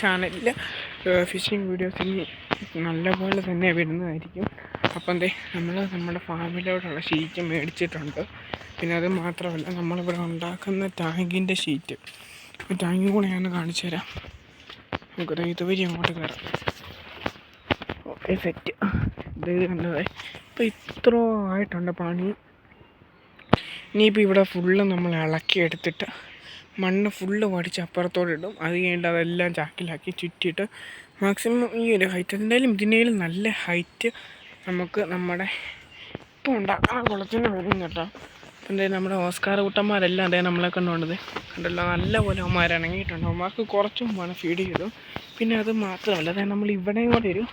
ചാനലിൽ phishing videos ഇനി നല്ലപോലെ തന്നെ വരുന്നതായിരിക്കും. അപ്പം എന്തേ നമ്മൾ നമ്മുടെ ഫാമിലിയോടുള്ള ഷീറ്റ് മേടിച്ചിട്ടുണ്ട്. പിന്നെ അത് മാത്രമല്ല നമ്മളിവിടെ ഉണ്ടാക്കുന്ന ടാങ്കിന്റെ ഷീറ്റ് ടാങ്കും കൂടെ ഞാൻ കാണിച്ചു തരാം. നമുക്കത് ഇതുവഴി അങ്ങോട്ട് കയറാം ഓക്കെ സെറ്റ് ഇത് കണ്ടത് ഇപ്പം ഇത്ര ആയിട്ടുണ്ട് പണി. ഇനിയിപ്പോൾ ഇവിടെ ഫുള്ള് നമ്മൾ ഇളക്കി എടുത്തിട്ട് മണ്ണ് ഫുള്ള് വടിച്ച് അപ്പുറത്തോട്ട് ഇടും. അത് കഴിഞ്ഞിട്ട് അതെല്ലാം ചാക്കിലാക്കി ചുറ്റിയിട്ട് മാക്സിമം ഈ ഒരു ഹൈറ്റ് എന്തായാലും ഇതിനേലും നല്ല ഹൈറ്റ് നമുക്ക് നമ്മുടെ ഇപ്പോൾ ഉണ്ടാക്കുന്ന കുളത്തിന് വരും കേട്ടോ. എന്തായാലും നമ്മുടെ ഓസ്കാർ കുട്ടന്മാരെല്ലാം അതേ നമ്മളെ കണ്ടുകൊണ്ടത്. കണ്ടല്ലോ നല്ലപോലെ അവന്മാർ ഇണങ്ങിയിട്ടുണ്ട്. അവന്മാർക്ക് കുറച്ച് മുമ്പാണ് ഫീഡ് ചെയ്തു. പിന്നെ അത് മാത്രമല്ല അതായത് നമ്മൾ ഇവിടെയും കൂടെ ഒരു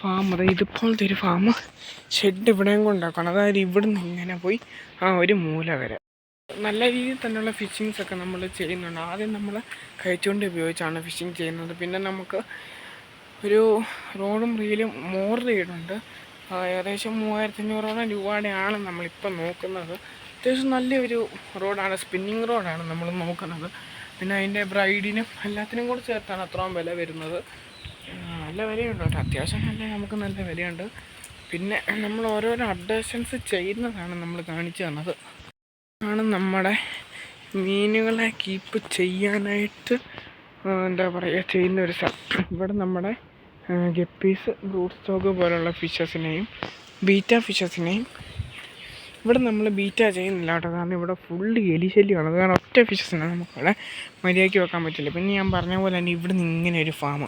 ഫാം അതായത് ഇതുപോലത്തെ ഒരു ഫാം ഷെഡ് ഇവിടെയും കൊണ്ടാക്കണം. അതായത് ഇവിടുന്ന് ഇങ്ങനെ പോയി ആ ഒരു മൂല വരെ. നല്ല രീതിയിൽ തന്നെയുള്ള ഫിഷിങ്സ് ഒക്കെ നമ്മൾ ചെയ്യുന്നുണ്ട്. ആദ്യം നമ്മൾ കഴിച്ചുകൊണ്ട് ഉപയോഗിച്ചാണ് ഫിഷിങ് ചെയ്യുന്നത്. പിന്നെ നമുക്ക് ഒരു റോഡും റീലും മോർ റീഡുണ്ട് ഏകദേശം മൂവായിരത്തി അഞ്ഞൂറോളം രൂപയുടെയാണ് നമ്മളിപ്പോൾ നോക്കുന്നത്. അത്യാവശ്യം നല്ലൊരു റോഡാണ് സ്പിന്നിങ് റോഡാണ് നമ്മൾ നോക്കുന്നത്. പിന്നെ അതിന്റെ ബ്രൈഡിനും എല്ലാത്തിനും കൂടി ചേർത്താണ് അത്രയും വില വരുന്നത്. നല്ല വിലയുണ്ട് അത്യാവശ്യം നല്ല നമുക്ക് നല്ല വിലയുണ്ട്. പിന്നെ നമ്മൾ ഓരോരോ അപ്ഡേഷൻസ് ചെയ്യുന്നതാണ് നമ്മൾ കാണിച്ചു തന്നത്. ആണ് നമ്മുടെ മീനുകളെ കീപ്പ് ചെയ്യാനായിട്ട് എന്താ പറയുക ചെയ്യുന്ന ഒരു സ്ഥലം. ഇവിടെ നമ്മുടെ ഗപ്പീസ് ബ്രൂട്ട് സ്റ്റോക്ക് പോലുള്ള ഫിഷസിനെയും ബീറ്റ ഫിഷസിനെയും ഇവിടെ നമ്മൾ ബീറ്റ ചെയ്യുന്നില്ല കേട്ടോ. കാരണം ഇവിടെ ഫുള്ള് എലിശല്യമാണ്. കാരണം ഒറ്റ ഫിഷസിനെ നമുക്കവിടെ മര്യാദയ്ക്ക് വെക്കാൻ പറ്റില്ല. പിന്നെ ഞാൻ പറഞ്ഞ പോലെ തന്നെ ഇവിടെ നിന്ന് ഇങ്ങനെ ഒരു ഫാം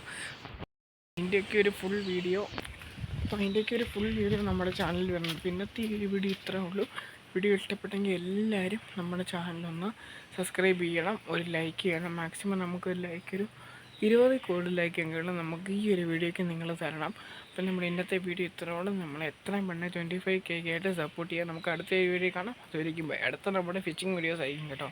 അതിന്റെയൊക്കെ ഒരു ഫുൾ വീഡിയോ അപ്പോൾ അതിന്റെയൊക്കെ ഒരു ഫുൾ വീഡിയോ നമ്മുടെ ചാനലിൽ വരുന്നുണ്ട്. പിന്നത്തെ ഈ വീഡിയോ ഇത്രേ ഉള്ളൂ. വീഡിയോ ഇഷ്ടപ്പെട്ടെങ്കിൽ എല്ലാവരും നമ്മുടെ ചാനലൊന്ന് സബ്സ്ക്രൈബ് ചെയ്യണം. ഒരു ലൈക്ക് ചെയ്യണം. മാക്സിമം നമുക്ക് ഒരു ലൈക്ക് ഒരു ഇരുപത് ലൈക്ക് എങ്കിലും നമുക്ക് ഈ ഒരു വീഡിയോയ്ക്ക് നിങ്ങൾ തരണം. അപ്പം നമ്മുടെ ഇന്നത്തെ വീഡിയോ ഇത്രയോളം. നമ്മൾ എത്രയും പെണ്ണെ ട്വന്റി ഫൈവ് കെ ആയിട്ട് സപ്പോർട്ട് ചെയ്യാൻ നമുക്ക് അടുത്ത വീഡിയോ കാണാം. അതുവരെയും അടുത്ത നമ്മുടെ ഫിഷിംഗ് വീഡിയോസ് ആയിരിക്കും കേട്ടോ.